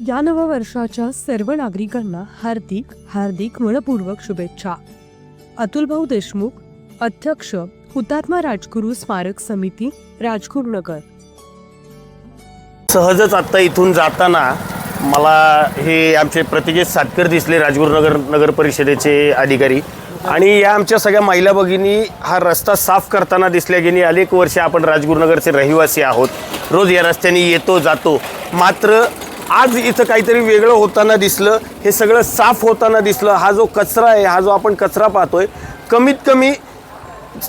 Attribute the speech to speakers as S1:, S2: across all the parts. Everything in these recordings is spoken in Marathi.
S1: या नव्या वर्षाच्या सर्व नागरिकांना हार्दिक हार्दिक मनपूर्वक शुभेच्छा. अतुलभाऊ देशमुख अध्यक्ष हुतात्मा राजगुरू स्मारक समिती राजगुरुनगर
S2: सहजच आत्ता इथून जाताना मला हे आमचे प्रतिजित सातकर दिसले राजगुरुनगर नगर परिषदेचे अधिकारी. आणि या आमच्या सगळ्या महिला भगिनी हा रस्ता साफ करताना दिसल्या गेली अनेक वर्षे आपण राजगुरुनगरचे रहिवासी आहोत. रोज या रस्त्याने येतो जातो. मात्र आज इथं काहीतरी वेगळं होताना दिसलं हे सगळं साफ होताना दिसलं हा जो कचरा आहे हा जो आपण कचरा पाहतोय कमीत कमी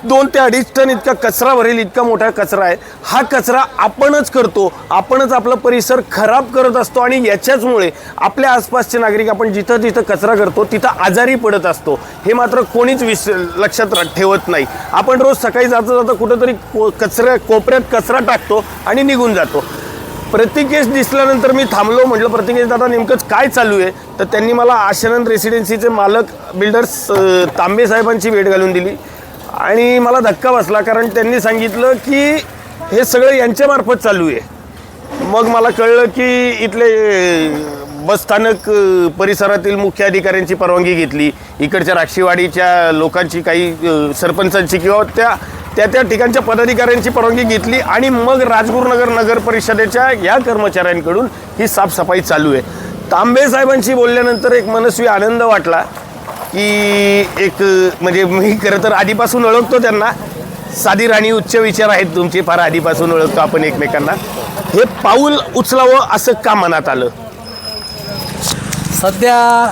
S2: दोन ते अडीच टन इतका कचरा भरेल इतका मोठा कचरा आहे. हा कचरा आपणच करतो आपणच आपला परिसर खराब करत असतो आणि याच्याचमुळे आपल्या आसपासचे नागरिक आपण जिथं जिथं कचरा करतो तिथं आजारी पडत असतो. हे मात्र कोणीच विस लक्षात ठेवत नाही. आपण रोज सकाळी जाता जाता कुठंतरी को कचऱ्या कोपऱ्यात कचरा टाकतो आणि निघून जातो. प्रतिकेश दिसल्यानंतर मी थांबलो म्हटलं प्रतिकेश दादा नेमकंच काय चालू आहे? तर त्यांनी मला आशानंद रेसिडेन्सीचे मालक बिल्डर्स तांबे साहेबांची भेट घालून दिली. आणि मला धक्का बसला कारण त्यांनी सांगितलं की हे सगळं यांच्यामार्फत चालू आहे. मग मला कळलं की इथले बसस्थानक परिसरातील मुख्य अधिकाऱ्यांची परवानगी घेतली. इकडच्या राक्षीवाडीच्या लोकांची काही सरपंचांची किंवा त्या त्या त्या ठिकाणच्या पदाधिकाऱ्यांची परवानगी घेतली आणि मग राजगुरुनगर नगर परिषदेच्या या कर्मचाऱ्यांकडून ही साफसफाई चालू आहे. तांबे साहेबांशी बोलल्यानंतर एक मनस्वी आनंद वाटला की एक म्हणजे मी खरं तर आधीपासून ओळखतो त्यांना. साधी राणी उच्च विचार आहेत तुमचे फार आधीपासून ओळखतो आपण एकमेकांना. हे पाऊल उचलावं असं का मनात आलं?
S3: सध्या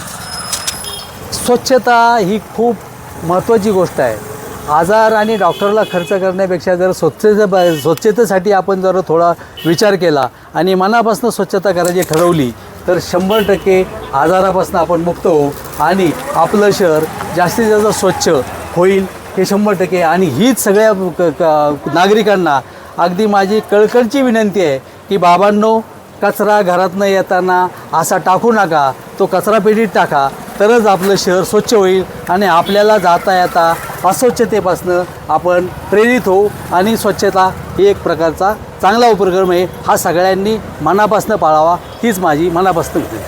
S3: स्वच्छता ही खूप महत्त्वाची गोष्ट आहे. आजार आणि डॉक्टरला खर्च करण्यापेक्षा जर स्वच्छते स्वच्छतेसाठी आपण जर थोडा विचार केला आणि मनापासून स्वच्छता करायची ठरवली तर शंभर टक्के आजारापासून आपण मुक्त होऊ आणि आपलं शहर जास्तीत जास्त स्वच्छ होईल हे शंभर टक्के. आणि हीच सगळ्या क- क- नागरिकांना अगदी माझी कळकळची विनंती आहे की बाबांनो कचरा घरातनं येताना असा टाकू नका तो कचरा पेटीत टाका तरच आपलं शहर स्वच्छ होईल आणि आपल्याला जाता येता अस्वच्छतेपासनं आपण प्रेरित होऊ आणि स्वच्छता ही एक प्रकारचा चांगला उपक्रम आहे. हा सगळ्यांनी मनापासनं पाळावा. हीच माझी मनापासून आहे.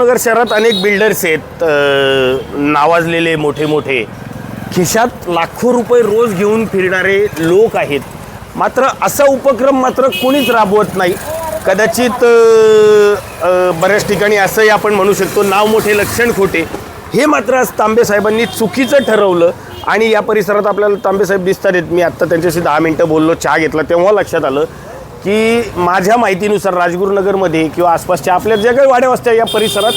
S2: नगर शहरात अनेक बिल्डर्स आहेत. नावाजलेले मोठे मोठे. खिशात लाखो रुपये रोज घेऊन फिरणारे लोक आहेत. मात्र असा उपक्रम मात्र कोणीच राबवत नाही. कदाचित बऱ्याच ठिकाणी असंही आपण म्हणू शकतो नाव मोठे लक्षण खोटे हे मात्र आज तांबेसाहेबांनी चुकीचं ठरवलं आणि या परिसरात आपल्याला तांबेसाहेब दिसतात आहेत. मी आत्ता त्यांच्याशी दहा मिनटं बोललो चहा घेतला तेव्हा लक्षात आलं की माझ्या माहितीनुसार राजगुरुनगरमध्ये किंवा आसपासच्या आपल्या ज्या काही वाड्या वस्त्या या परिसरात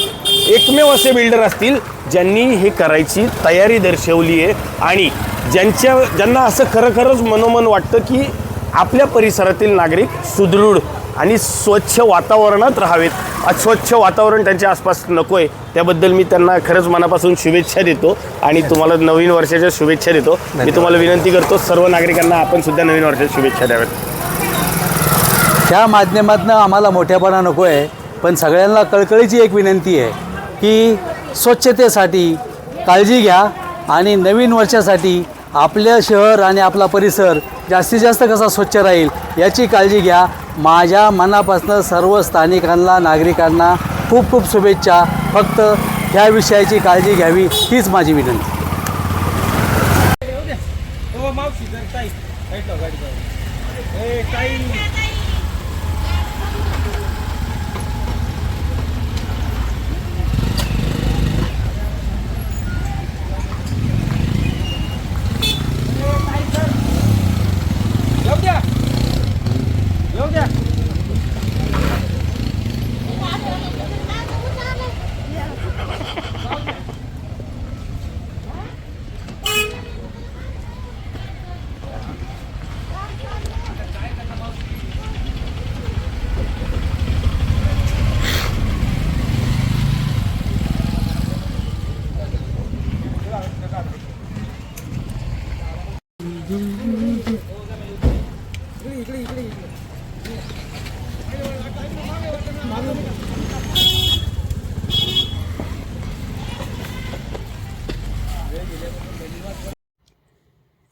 S2: एकमेव असे बिल्डर असतील ज्यांनी हे करायची तयारी दर्शवली आहे आणि ज्यांच्या ज्यांना असं खरं खरंच मनोमन वाटतं की आपल्या परिसरातील नागरिक सुदृढ आणि स्वच्छ वातावरणात राहावेत. अस्वच्छ वातावरण त्यांच्या आसपास नको आहे त्याबद्दल मी त्यांना खरंच मनापासून शुभेच्छा देतो आणि तुम्हाला नवीन वर्षाच्या शुभेच्छा देतो. मी तुम्हाला विनंती करतो सर्व नागरिकांना आपण सुद्धा नवीन वर्षाच्या शुभेच्छा द्याव्यात.
S3: ह्या माध्यमातनं आम्हाला मोठेपणा नको आहे पण सगळ्यांना कळकळीची एक विनंती आहे की स्वच्छतेसाठी काळजी घ्या आणि नवीन वर्षासाठी आपलं शहर आणि आपला परिसर जास्तीत जास्त कसा स्वच्छ राहील याची काळजी घ्या. माझ्या मनापासून सर्व स्थानिकांना नागरिकांना खूप खूप शुभेच्छा. फक्त ह्या विषयाची काळजी घ्यावी हीच माझी विनंती.